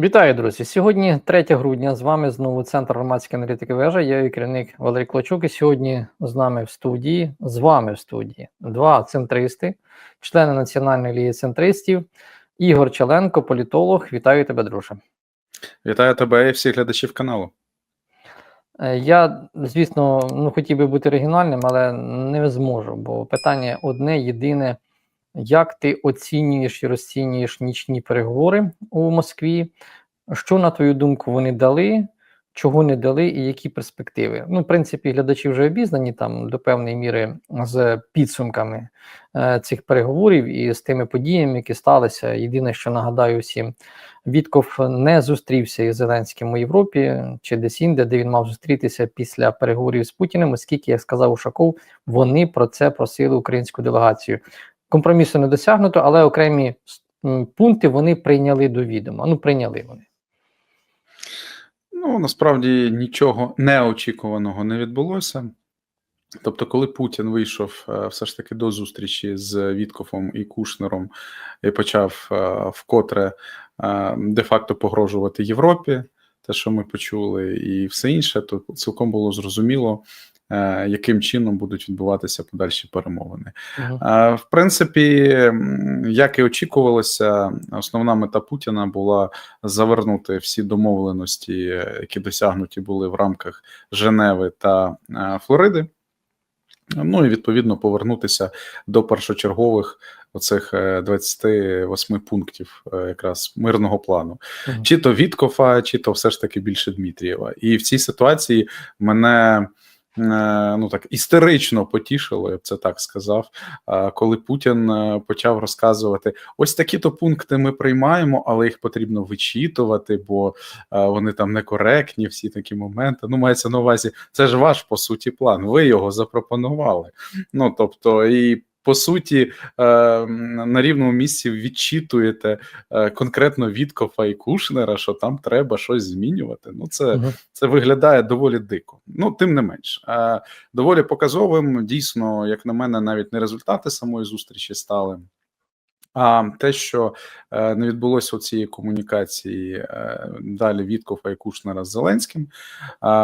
Вітаю, друзі! Сьогодні 3 грудня. З вами знову центр громадської аналітики вежа. Я її керівник Валерій Клочук. І сьогодні з нами в студії, з вами в студії, два центристи, члени Національної ліги центристів. Ігор Челенко, політолог. Вітаю тебе, друже. Вітаю тебе і всіх глядачів каналу. Е, Я, звісно, ну хотів би бути оригінальним, але не зможу, бо питання одне єдине: як ти оцінюєш і розцінюєш нічні переговори у Москві? Що, на твою думку, вони дали, чого не дали, і які перспективи? Ну, в принципі, глядачі вже обізнані там до певної міри з підсумками е, цих переговорів і з тими подіями, які сталися. Єдине, що нагадаю всім, Вітков не зустрівся із Зеленським у Європі чи десь інде, де він мав зустрітися після переговорів з Путіним, оскільки, як сказав Ушаков, вони про це просили українську делегацію. Компромісу не досягнуто, але окремі пункти вони прийняли до відома. Ну, прийняли вони. Ну насправді нічого неочікуваного не відбулося. Тобто, коли Путін вийшов е, все ж таки до зустрічі з Віткофом і Кушнером і почав е, вкотре е, де-факто погрожувати Європі, те, що ми почули, і все інше, то цілком було зрозуміло, яким чином будуть відбуватися подальші перемовини. Мгм. Е, В принципі, як і очікувалося, основна мета Путіна була завернути всі домовленості, е, які досягнуті були в рамках Женеви та е, Флориди. Ну і відповідно повернутися до першочергових оцих е, 28 пунктів е, якраз мирного плану, Мгм. чи то Віткофа, чи то все ж таки більше Дмитрієва. І в цій ситуації мене е, ну так істерично потішило, я б це так сказав. е, Коли Путін е, почав розказувати: ось такі-то пункти ми приймаємо, але їх потрібно вичитувати, бо е, вони там некоректні, всі такі моменти. Ну, мається на увазі, це ж ваш по суті план. Ви його запропонували. Ну тобто, і по суті, е, на рівному місці відчитуєте е, конкретно Віткофа і Кушнера, що там треба щось змінювати. Ну, це Мгм. це виглядає доволі дико. Ну, тим не менш, е, доволі показовим. Дійсно, як на мене, навіть не результати самої зустрічі стали. А те, що е, не відбулося у цієї комунікації е, далі Віткофа і Кушнера з Зеленським,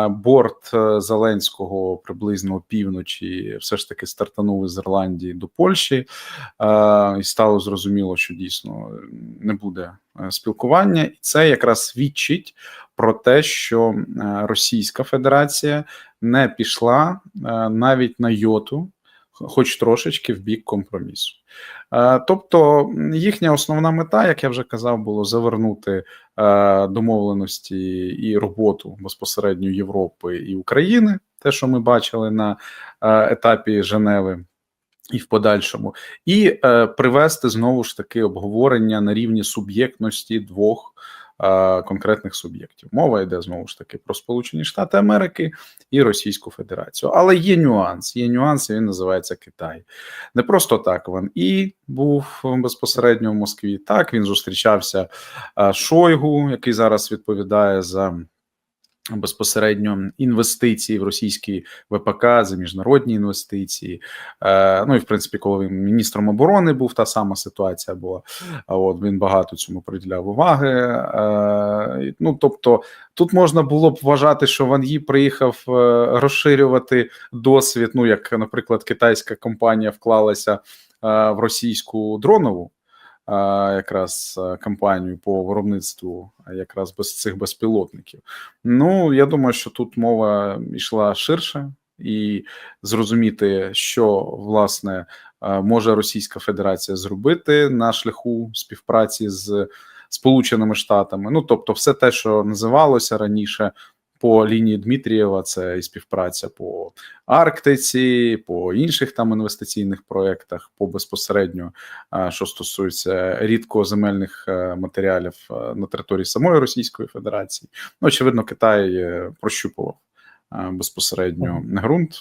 борт е, Зеленського приблизно опівночі все ж таки стартанув із Ірландії до Польщі, і стало зрозуміло, що дійсно не буде спілкування, і це якраз свідчить про те, що Російська Федерація не пішла навіть на йоту, хоч трошечки в бік компромісу. Е, Тобто їхня основна мета, як я вже казав, було завернути е, домовленості і роботу безпосередньо Європи і України, те, що ми бачили на е, етапі Женеви. І в подальшому, і е, привести знову ж таки обговорення на рівні суб'єктності двох конкретних суб'єктів. Мова йде знову ж таки про Сполучені Штати Америки і Російську Федерацію. Але є нюанс. Є нюанс, він називається Китай. Не просто так він і був безпосередньо в Москві. Так він зустрічався е, Шойгу, який зараз відповідає за. Безпосередньо інвестиції в російські ВПК за міжнародні інвестиції. Е, ну і в принципі, коли він міністром оборони був, та сама ситуація була. От він багато цьому приділяв уваги. Е, ну тобто, тут можна було б вважати, що Ван приїхав е, розширювати досвід. Ну як, наприклад, китайська компанія вклалася в російську дронову. Якраз кампанію по виробництву якраз без цих безпілотників. Ну я думаю, що тут мова йшла ширше, і зрозуміти, що власне може Російська Федерація зробити на шляху співпраці з Сполученими Штатами. Ну тобто, все те, що називалося раніше. По лінії Дмитрієва це і співпраця по Арктиці, по інших там інвестиційних проєктах, по безпосередньо, е, що стосується рідкоземельних е, матеріалів е, на території самої Російської Федерації. Ну, очевидно, Китай прощупував безпосередньо ґрунт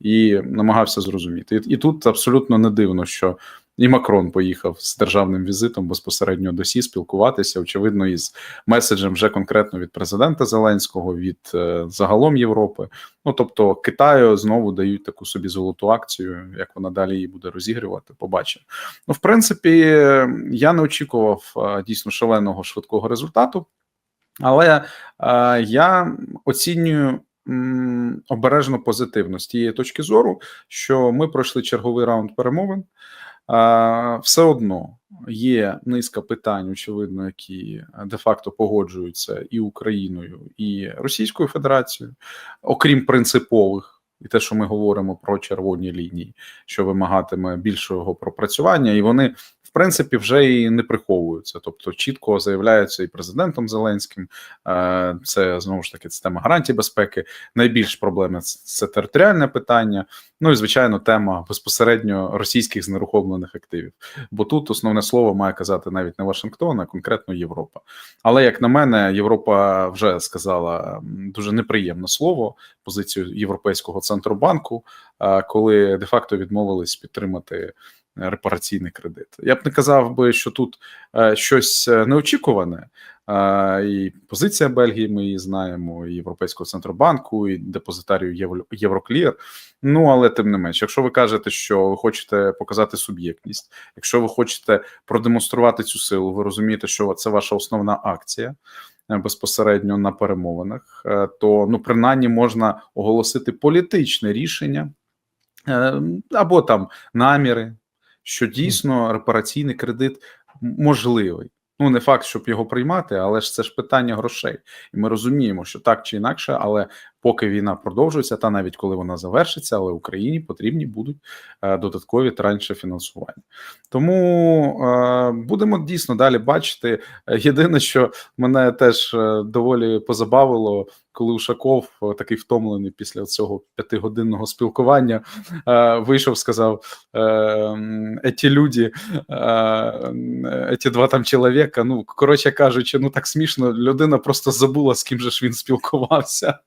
і намагався зрозуміти. І, і тут абсолютно не дивно, що і Макрон поїхав з державним візитом безпосередньо до Сі спілкуватися, очевидно, із меседжем вже конкретно від президента Зеленського, від е, загалом Європи. Ну тобто Китаю знову дають таку собі золоту акцію, як вона далі її буде розігрівати. Побачимо. Ну, в принципі, я не очікував е, дійсно шаленого швидкого результату. Але е, я оцінюю обережно позитивно з тієї точки зору, що ми пройшли черговий раунд перемовин. Е, все одно є низка питань, очевидно, які де-факто погоджуються і Україною, і Російською Федерацією, окрім принципових. І те, що ми говоримо про червоні лінії, що вимагатиме більшого пропрацювання, і вони принципі вже і не приховуються. Тобто, чітко заявляються і президентом Зеленським. е, Це знову ж таки система гарантій безпеки. Найбільш проблеми це територіальне питання. Ну і звичайно, тема безпосередньо російських знерухомлених активів. Бо тут основне слово має казати навіть не Вашингтон, а конкретно Європа. Але як на мене, Європа вже сказала дуже неприємне слово позицію Європейського центробанку, е, коли де-факто відмовились підтримати репараційний кредит. Я б не казав би, що тут е, щось е, неочікуване. Е, І позиція Бельгії, ми її знаємо, і Європейського центробанку, і депозитарію Євро- Євроклір. Ну але тим не менш, якщо ви кажете, що ви хочете показати суб'єктність, якщо ви хочете продемонструвати цю силу, ви розумієте, що це ваша основна акція. Безпосередньо на перемовинах, то ну принаймні можна оголосити політичне рішення або там наміри, що дійсно репараційний кредит можливий. Ну, не факт, щоб його приймати, але ж це ж питання грошей. І ми розуміємо, що так чи інакше, але поки війна продовжується, та навіть коли вона завершиться, але Україні потрібні будуть е, додаткові транші фінансування. Тому е, будемо дійсно далі бачити. Єдине, що мене теж е, доволі позабавило, коли Ушаков, такий втомлений після цього п'ятигодинного спілкування, вийшов, сказав: «Еті люди, еті два там чоловіка. Ну, коротше кажучи, ну так смішно, людина просто забула, з ким же ж він спілкувався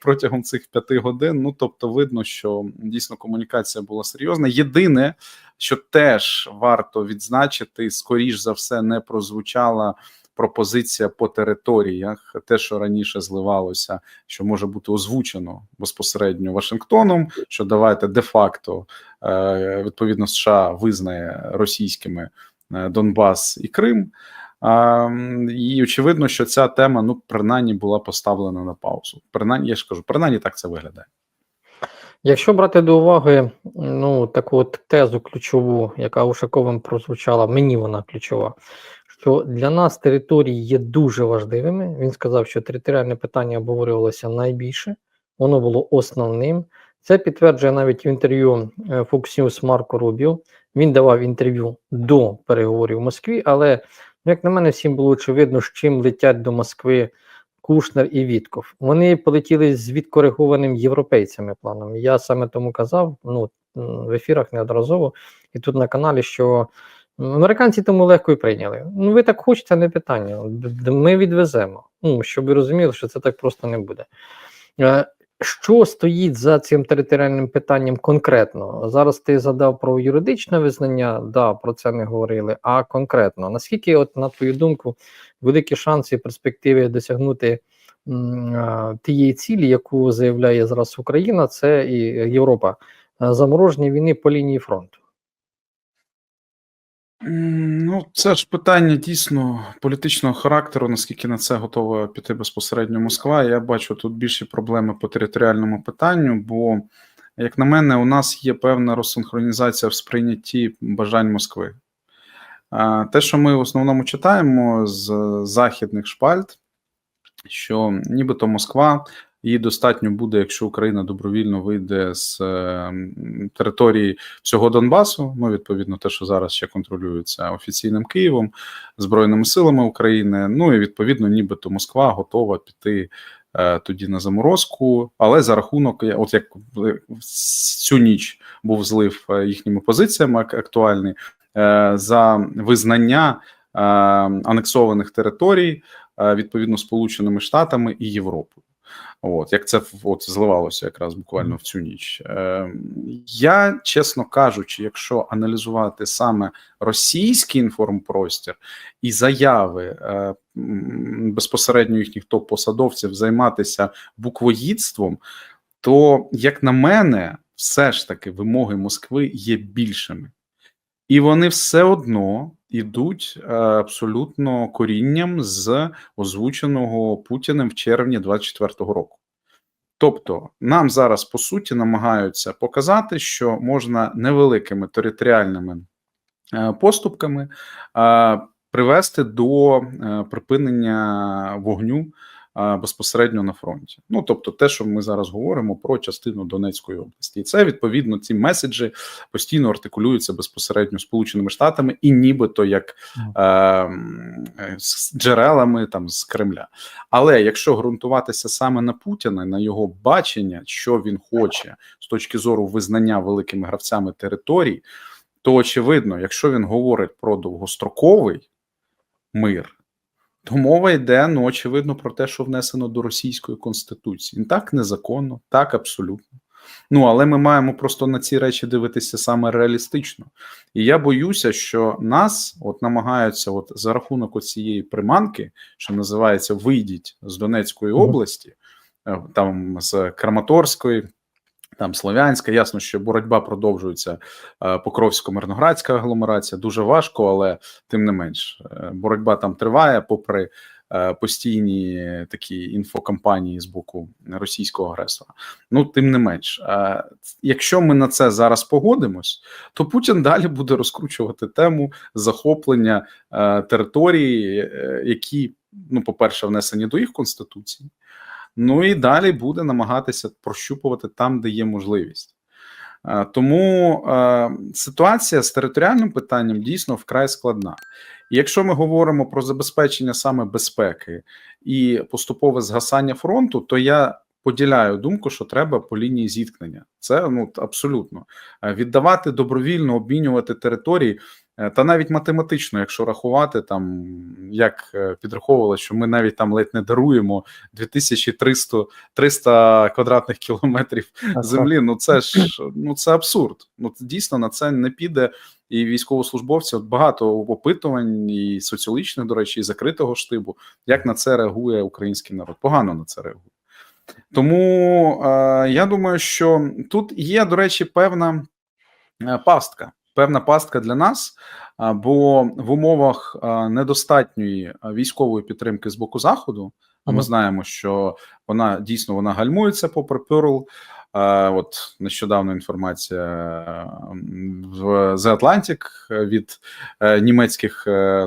протягом цих п'яти годин. Ну, тобто, видно, що дійсно комунікація була серйозна. Єдине, що теж варто відзначити, скоріш за все, не прозвучала пропозиція по територіях, те, що раніше зливалося, що може бути озвучено безпосередньо Вашингтоном, що давайте де-факто е, відповідно США визнає російськими е, Донбас і Крим. А, і очевидно, що ця тема ну принаймні була поставлена на паузу. Принаймні, я ж кажу, принаймні так це виглядає. Якщо брати до уваги ну, таку от тезу ключову, яка Ушаковим прозвучала, мені вона ключова, що для нас території є дуже важливими. Він сказав, що територіальне питання обговорювалося найбільше, воно було основним. Це підтверджує навіть в інтерв'ю е, Fox News Марко Рубіо. Він давав інтерв'ю до переговорів в Москві, але, як на мене, всім було очевидно, з чим летять до Москви Кушнер і Вітков. Вони полетіли з відкоригованим європейцями планом. Я саме тому казав ну, в ефірах неодноразово і тут на каналі, що американці тому легко і прийняли. Ну, ви так хочете, не питання. Ми відвеземо. Ну, щоб ви розуміли, що це так просто не буде. Е, Що стоїть за цим територіальним питанням конкретно? Зараз ти задав про юридичне визнання, да, про це не говорили. А конкретно, наскільки, от, на твою думку, великі шанси і перспективи досягнути м, тієї цілі, яку заявляє зараз Україна, це і Європа, а, замороження війни по лінії фронту. Ну, це ж питання дійсно політичного характеру, наскільки на це готова піти безпосередньо Москва. Я бачу тут більші проблеми по територіальному питанню, бо, як на мене, у нас є певна розсинхронізація в сприйнятті бажань Москви. Те, що ми в основному читаємо з західних шпальт, що нібито Москва їй достатньо буде, якщо Україна добровільно вийде з е, території всього Донбасу. Ну, відповідно, те, що зараз ще контролюється офіційним Києвом, Збройними силами України. Ну і відповідно, нібито Москва готова піти. е, Тоді на заморозку, але за рахунок, от як цю ніч був злив е, їхніми позиціями ак- актуальний за визнання анексованих територій відповідно Сполученими Штатами і Європою. От як це от зливалося якраз буквально в цю ніч. Е, я, чесно кажучи, якщо аналізувати саме російський інформпростір і заяви е, безпосередньо їхніх топ-посадовців займатися буквоїдством, то, як на мене, все ж таки вимоги Москви є більшими. І вони все одно йдуть е, абсолютно корінням з озвученого Путіним в червні 24-го року. Тобто, нам зараз по суті намагаються показати, що можна невеликими територіальними е, поступками е, привести до припинення вогню безпосередньо на фронті. Ну тобто, те, що ми зараз говоримо про частину Донецької області, і це відповідно ці меседжі постійно артикулюються безпосередньо Сполученими Штатами і нібито як е, з джерелами там з Кремля. Але якщо ґрунтуватися саме на Путіна, на його бачення, що він хоче з точки зору визнання великими гравцями територій, то очевидно, якщо він говорить про довгостроковий мир, то мова йде ну, очевидно про те, що внесено до російської конституції. Так незаконно, так абсолютно. Ну але ми маємо просто на ці речі дивитися саме реалістично. І я боюся, що нас от намагаються, от за рахунок цієї приманки, що називається Вийдіть з Донецької області, е, там з Краматорської. Там Слов'янська, ясно, що боротьба продовжується. е, Покровсько-Мирноградська агломерація дуже важко, але тим не менш, е, боротьба там триває, попри е, постійні такі інфокампанії з боку російського агресора. Ну, тим не менш, якщо ми на це зараз погодимось, то Путін далі буде розкручувати тему захоплення території, які, ну, по-перше, внесені до їх конституції. Ну і далі буде намагатися прощупувати там, де є можливість. Е, Тому е, ситуація з територіальним питанням дійсно вкрай складна. Якщо ми говоримо про забезпечення саме безпеки і поступове згасання фронту, то я поділяю думку, що треба по лінії зіткнення. Це ну абсолютно Е, віддавати добровільно, обмінювати території. Е, Та навіть математично, якщо рахувати, там як е, підраховували, що ми навіть там ледь не даруємо 2300 300 квадратних кілометрів землі. Ну це ж ну це абсурд. Ну дійсно на це не піде. І військовослужбовці от багато опитувань, і соціологічних, до речі, і закритого штибу, як на це реагує український народ. Погано на це реагує. Тому е, я думаю, що тут є, до речі, певна е, пастка. Певна пастка для нас, бо в умовах недостатньої військової підтримки з боку заходу, а ми знаємо, що вона дійсно вона гальмується попри Перл. От нещодавно інформація в The Atlantic від е, німецьких е,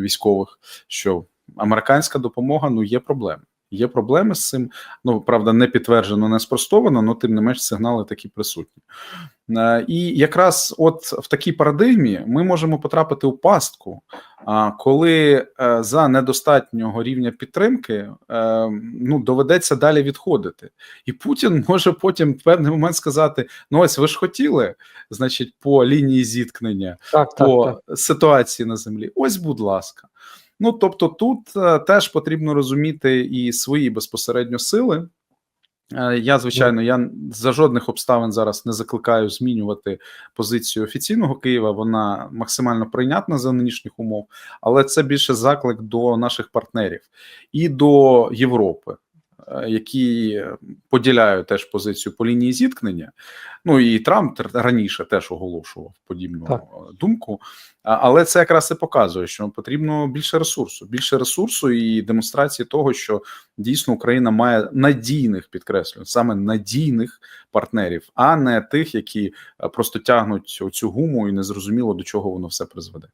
військових, що американська допомога ну є проблеми. Є проблеми з цим. Ну правда, не підтверджено, не спростовано, але тим не менш сигнали такі присутні. Е, І якраз от в такій парадигмі ми можемо потрапити у пастку, коли е, за недостатнього рівня підтримки е, ну доведеться далі відходити, і Путін може потім в певний момент сказати: ну ось ви ж хотіли, значить, по лінії зіткнення Так, так, по так. ситуації на землі. Ось, будь ласка. Ну тобто, тут теж потрібно розуміти і свої безпосередньо сили. Е, Я, звичайно, я за жодних обставин зараз не закликаю змінювати позицію офіційного Києва. Вона максимально прийнятна за нинішніх умов, але це більше заклик до наших партнерів і до Європи, які поділяють теж позицію по лінії зіткнення. Ну і Трамп раніше теж оголошував подібну Так. е, думку. Але це якраз і показує, що потрібно більше ресурсу, більше ресурсу і демонстрації того, що дійсно Україна має надійних підкреслюю, саме надійних партнерів, а не тих, які е, просто тягнуть оцю гуму і незрозуміло до чого воно все призведе.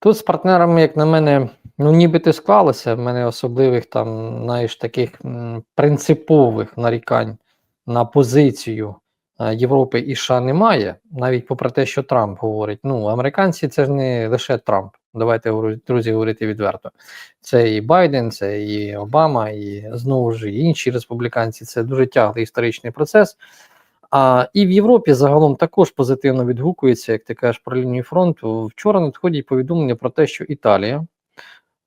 Тут з партнерами, як на мене, ну ніби ти склалося. В мене особливих там, знаєш, таких принципових нарікань на позицію е, Європи і США немає, навіть попри те, що Трамп говорить. Ну, американці це ж не лише Трамп. Давайте друзі говорити відверто. Це і Байден, це і Обама, і знову ж і інші республіканці. Це дуже тяглий історичний процес. А і в Європі загалом також позитивно відгукується, як ти кажеш про лінію фронту. Вчора надходять повідомлення про те, що Італія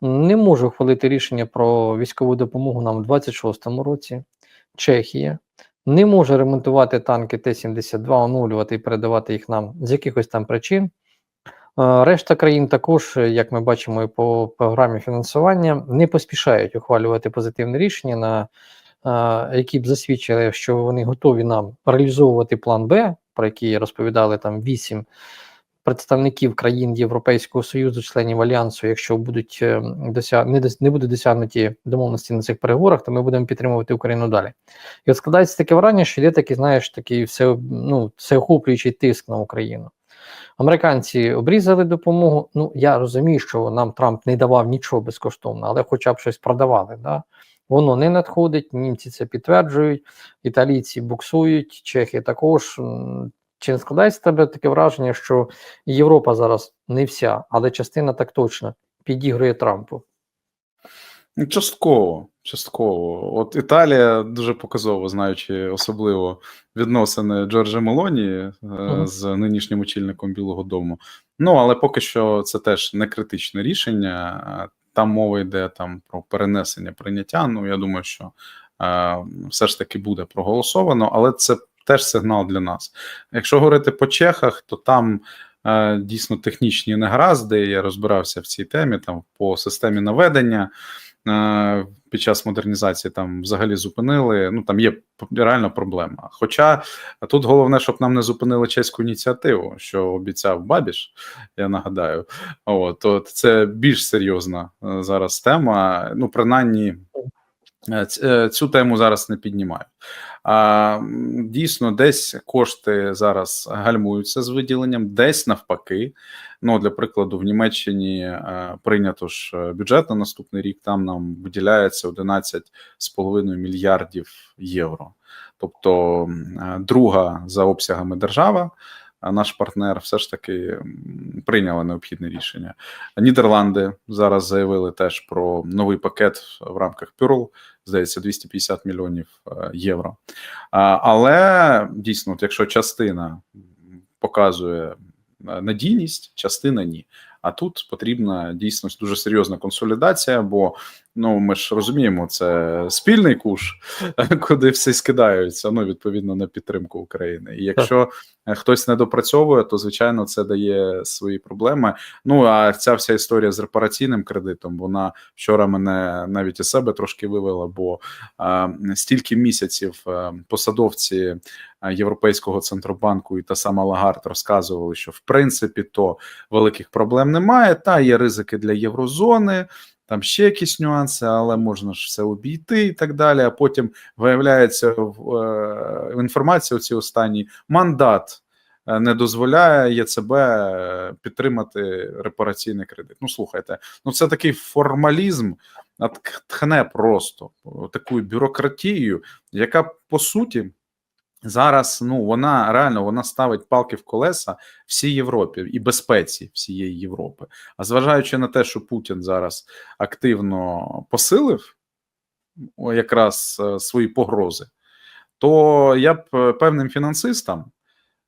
не може ухвалити рішення про військову допомогу нам у 26-му році. Чехія не може ремонтувати танки Т-72, оновлювати і передавати їх нам з якихось там причин. Е, Решта країн також, як ми бачимо, і по програмі фінансування, не поспішають ухвалювати позитивне рішення, на е, які б засвідчили, що вони готові нам реалізовувати план Б, про який розповідали там 8 представників країн Європейського Союзу, членів альянсу, якщо будуть е, досяг... не, дос... не будуть досягнуті домовленості на цих переговорах, то ми будемо підтримувати Україну далі. І от складається таке враження, що йде такий, знаєш, такий все, ну, всеохоплюючий тиск на Україну. Американці обрізали допомогу. Ну, я розумію, що нам Трамп не давав нічого безкоштовно, але хоча б щось продавали. Да? Воно не надходить, німці це підтверджують, італійці буксують, чехи також. Чи не складається в тебе таке враження, що Європа зараз не вся, але частина так точно підігрує Трампу? Ну, Частково, частково. От Італія дуже показово, знаючи особливо відносини Джорджа Мелоні Мгм. з нинішнім очільником Білого Дому. Ну але поки що це теж не критичне рішення. Там мова йде там про перенесення прийняття. Ну я думаю, що е, все ж таки буде проголосовано, але це теж сигнал для нас. Якщо говорити по чехах, то там е, дійсно технічні негаразди. Я розбирався в цій темі там по системі наведення. Е, Під час модернізації там взагалі зупинили. Ну там є реально проблема. Хоча тут головне, щоб нам не зупинили чеську ініціативу, що обіцяв Бабіш, я нагадаю. От, от це більш серйозна е, зараз тема. Ну, принаймні, цю тему зараз не піднімають. А, дійсно, десь кошти зараз гальмуються з виділенням, десь навпаки. Ну, для прикладу, в Німеччині е, прийнято ж е, бюджет на наступний рік. Там нам виділяється 11,5 мільярдів євро. Тобто, е, друга за обсягами держава. Наш партнер все ж таки прийняли необхідне рішення. Нідерланди зараз заявили теж про новий пакет в рамках Pearl, здається, 250 мільйонів е, євро. Але дійсно, якщо частина показує е, надійність, частина ні. А тут потрібна дійсно дуже серйозна консолідація, бо ну ми ж розуміємо, це спільний куш, куди всі скидаються, ну відповідно на підтримку України. І якщо е, хтось не допрацьовує, то звичайно це дає свої проблеми. Ну а ця вся історія з репараційним кредитом, вона вчора мене навіть із себе трошки вивела, бо а, стільки місяців е, посадовці е, Європейського центробанку і та сама Лагард розказували, що в принципі то великих проблем немає. Та є ризики для єврозони. Там ще якісь нюанси, але можна ж все обійти і так далі. А потім виявляється в, е, в інформації оці останні мандат е, не дозволяє ЄЦБ е, підтримати репараційний кредит. Ну слухайте, ну це такий формалізм, тхне просто такою бюрократією, яка по суті зараз ну вона реально вона ставить палки в колеса всій Європі і безпеці всієї Європи. А зважаючи на те, що Путін зараз активно посилив якраз е, свої погрози, то я б е, певним фінансистам.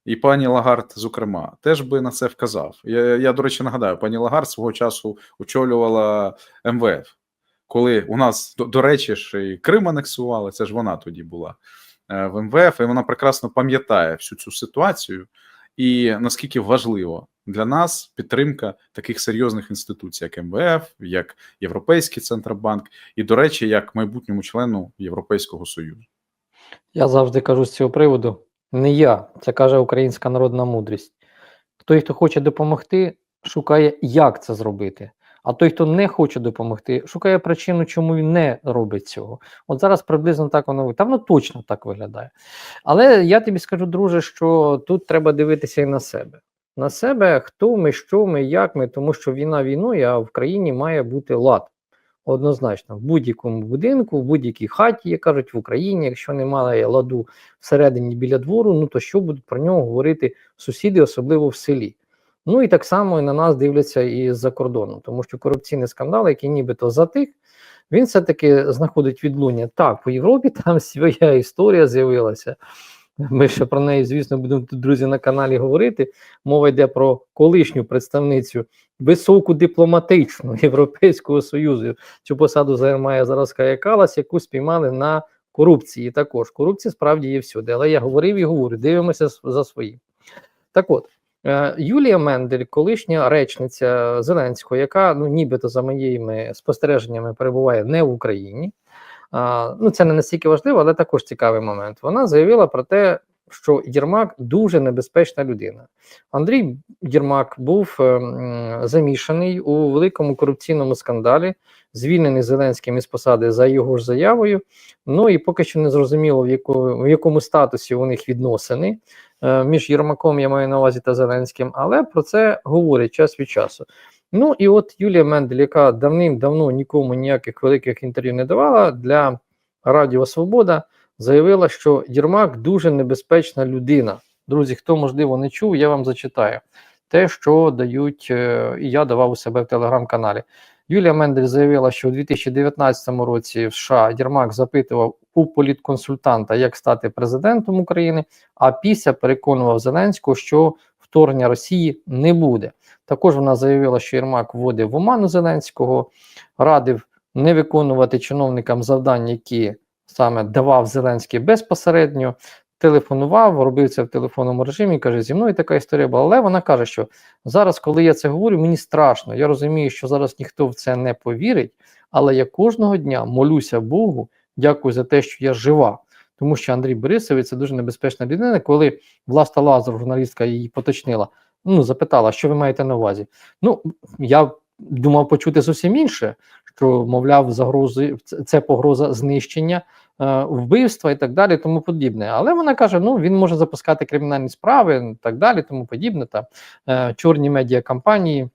І пані Лагард, зокрема, теж би на це вказав. Я, я, до речі, нагадаю, пані Лагард свого часу очолювала МВФ, коли у нас, до, до речі, ж і Крим анексували, це ж вона тоді була в МВФ, і вона прекрасно пам'ятає всю цю ситуацію, і наскільки важливо для нас підтримка таких серйозних інституцій, як МВФ, як Європейський центробанк, і, до речі, як майбутньому члену Європейського Союзу. Я завжди кажу з цього приводу: не я, це каже українська народна мудрість. Той, хто хоче допомогти, шукає, як це зробити. А той, хто не хоче допомогти, шукає причину, чому він не робить цього. От зараз приблизно так воно ви- Та воно точно так виглядає. Але я тобі скажу, друже, що тут треба дивитися і на себе. На себе, хто ми, що ми, як ми, тому що війна війною, а в країні має бути лад. Однозначно, в будь-якому будинку, в будь-якій хаті, як кажуть, в Україні, якщо немає ладу всередині біля двору, ну то що будуть про нього говорити сусіди, особливо в селі. Ну і так само на нас дивляться і з-за кордону, тому що корупційний скандал, який нібито затих, він все-таки знаходить відлуння. Так, по Європі там своя історія з'явилася. Ми ще про неї, звісно, будемо тут, друзі, на каналі говорити. Мова йде про колишню представницю високу дипломатичну Європейського Союзу. Цю посаду займає зараз Кая Калас, яку спіймали на корупції. Також корупція справді є всюди. Але я говорив і говорю, дивимося за свої. Так от, Юлія Мендель, колишня речниця Зеленського, яка ну нібито за моїми спостереженнями перебуває не в Україні. Ну це не настільки важливо, але також цікавий момент. Вона заявила про те, що Єрмак дуже небезпечна людина. Андрій Єрмак був е, замішаний у великому корупційному скандалі, звільнений Зеленським із посади за його ж заявою. Ну і поки що не зрозуміло, в, яко, в якому статусі у них відносини е, між Єрмаком, я маю на увазі та Зеленським, але про це говорять час від часу. Ну і от Юлія Мендель, яка давним-давно нікому ніяких великих інтерв'ю не давала для Радіо Свобода, заявила, що Єрмак дуже небезпечна людина. Друзі, хто можливо не чув, я вам зачитаю те, що дають, е, і я давав у себе в телеграм-каналі. Юлія Мендель заявила, що у 2019 році в США Єрмак запитував у політконсультанта, як стати президентом України, а після переконував Зеленського, що вторгнення Росії не буде. Також вона заявила, що Єрмак вводив в оману Зеленського, радив не виконувати чиновникам завдання, які саме давав Зеленський безпосередньо. Телефонував, робив це в телефонному режимі. Каже, зі мною така історія була. Але вона каже, що зараз, коли я це говорю, мені страшно. Я розумію, що зараз ніхто в це не повірить, але я кожного дня молюся Богу, дякую за те, що я жива. Тому що Андрій Борисович це дуже небезпечна людина. Коли Власта Лазар, журналістка, її поточнила, ну запитала, що ви маєте на увазі. Ну я думав почути зовсім інше, що мовляв, загрози це погроза знищення, е, вбивства і так далі, тому подібне. Але вона каже: ну він може запускати кримінальні справи, і так далі, тому подібне, та е, чорні медіа кампанії.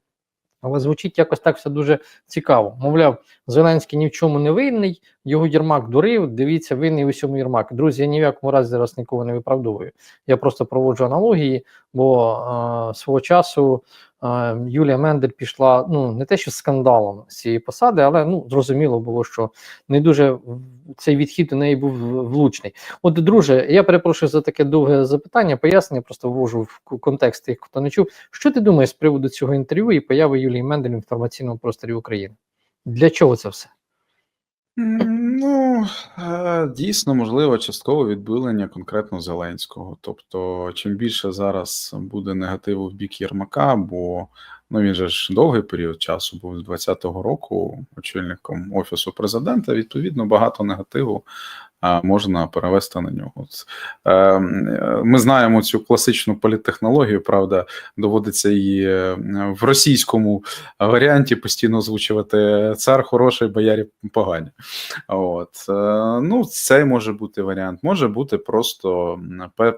Але звучить якось так все дуже цікаво. Мовляв, Зеленський ні в чому не винний, його Єрмак дурив. Дивіться, винний у всьому Єрмак. Друзі, я ні в якому разі зараз нікого не виправдовую. Я просто проводжу аналогії, бо е, свого часу е, Юлія Мендель пішла ну не те, що скандалом з цієї посади, але ну зрозуміло було, що не дуже цей відхід у неї був влучний. От, друже, я перепрошую за таке довге запитання, пояснення, просто ввожу в контекст тих, хто не чув. Що ти думаєш з приводу цього інтерв'ю і появи Юлії Мендель в інформаційному просторі України? Для чого це все? Ну, е, дійсно, можливо, частково відбилення конкретно Зеленського. Тобто, чим більше зараз буде негативу в бік Єрмака, бо ну він же ж довгий період часу був з 20-го року очільником офісу президента. Відповідно, багато негативу можна перевести на нього. От, е, м, Ми знаємо цю класичну політтехнологію, правда, доводиться її е, в російському варіанті постійно озвучувати цар хороший, боярі погані. От е, ну, це може бути варіант. Може бути просто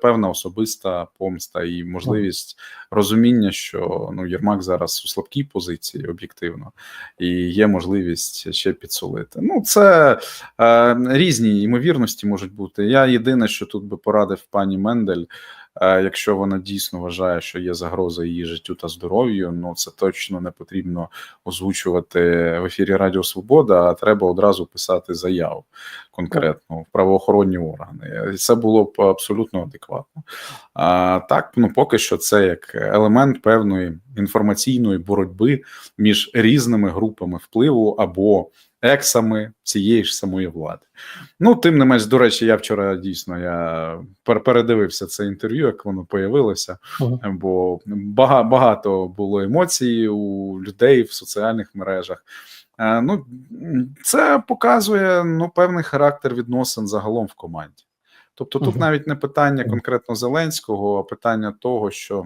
певна особиста помста і можливість розуміння, що ну Єрмак зараз у слабкій позиції об'єктивно, і є можливість ще підсолити. Ну, це е, різні ймовірності можуть бути. Я єдине, що тут би порадив пані Мендель. е, Якщо вона дійсно вважає, що є загроза її життю та здоров'ю, ну це точно не потрібно озвучувати в ефірі Радіо Свобода, а треба одразу писати заяву конкретно в правоохоронні органи. Це було б абсолютно адекватно. А так, ну поки що, це як елемент певної інформаційної боротьби між різними групами впливу або ексами цієї ж самої влади. Ну, тим не менш, до речі, я вчора дійсно я пер- передивився це інтерв'ю, як воно появилося, Мгм. бо багато було емоцій у людей в соціальних мережах. Е, Ну, це показує ну, певний характер відносин загалом в команді. Тобто, тут Мгм. навіть не питання конкретно Зеленського, а питання того, що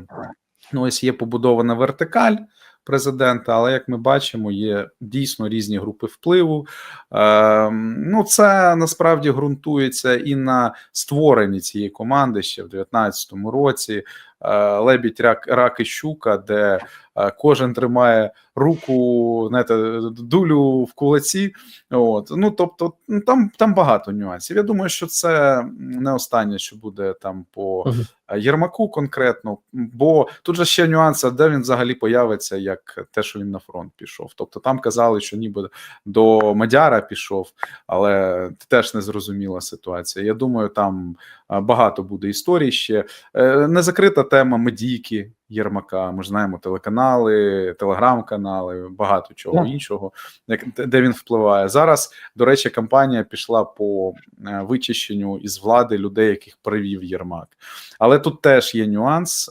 ну, ось є побудована вертикаль президента, але як ми бачимо, є дійсно різні групи впливу. Е, ну, це насправді ґрунтується і на створенні цієї команди ще в 2019 році. Е, Лебідь, рак, рак і щука, де кожен тримає руку, знаєте, дулю в кулаці. От ну тобто, ну, там, там багато нюансів. Я думаю, що це не останнє, що буде там по Єрмаку конкретно, бо тут же ще нюанси, де він взагалі появиться, як те, що він на фронт пішов. Тобто там казали, що ніби до Мадяра пішов, але теж незрозуміла ситуація. Я думаю, там багато буде історій ще. Е, Не закрита тема медійки, Єрмака. Ми ж знаємо телеканали, телеграм-канали, багато чого Так. іншого, як де він впливає. Зараз, до речі, кампанія пішла по е, вичищенню із влади людей, яких привів Єрмак. Але тут теж є нюанс,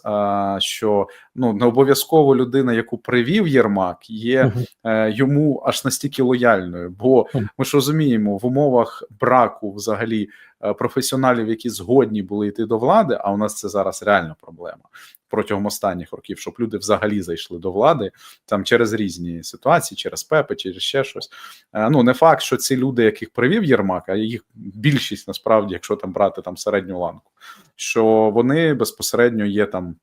що ну не обов'язково людина, яку привів Єрмак, є е, йому аж настільки лояльною. Бо ми ж розуміємо, в умовах браку взагалі професіоналів, які згодні були йти до влади, а у нас це зараз реальна проблема протягом останніх років, щоб люди взагалі зайшли до влади там через різні ситуації, через ПЕПи, через ще щось. Е, Ну не факт, що ці люди, яких привів Єрмак, а їх більшість насправді, якщо там брати там середню ланку, що вони безпосередньо є там.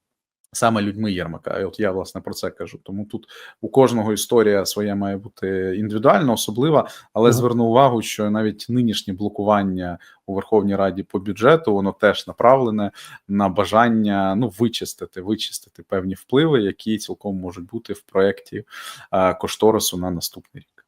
Саме людьми Єрмака, і от я власне про це кажу. Тому тут у кожного історія своя має бути індивідуальна, особлива, але Мгм. зверну увагу, що навіть нинішнє блокування у Верховній Раді по бюджету воно теж направлене на бажання ну вичистити, вичистити певні впливи, які цілком можуть бути в проєкті е, кошторису на наступний рік.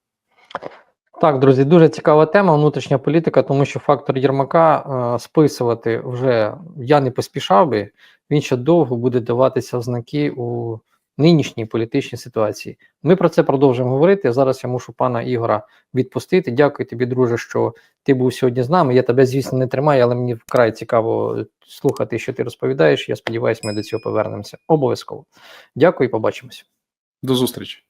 Так, друзі, дуже цікава тема внутрішня політика, тому що фактор Єрмака е, списувати вже я не поспішав би. Він ще довго буде даватися в знаки у нинішній політичній ситуації. Ми про це продовжимо говорити. Зараз я мушу пана Ігора відпустити. Дякую тобі, друже, що ти був сьогодні з нами. Я тебе, звісно, не тримаю, але мені вкрай цікаво слухати, що ти розповідаєш. Я сподіваюся, ми до цього повернемося. Обов'язково. Дякую і побачимось. До зустрічі.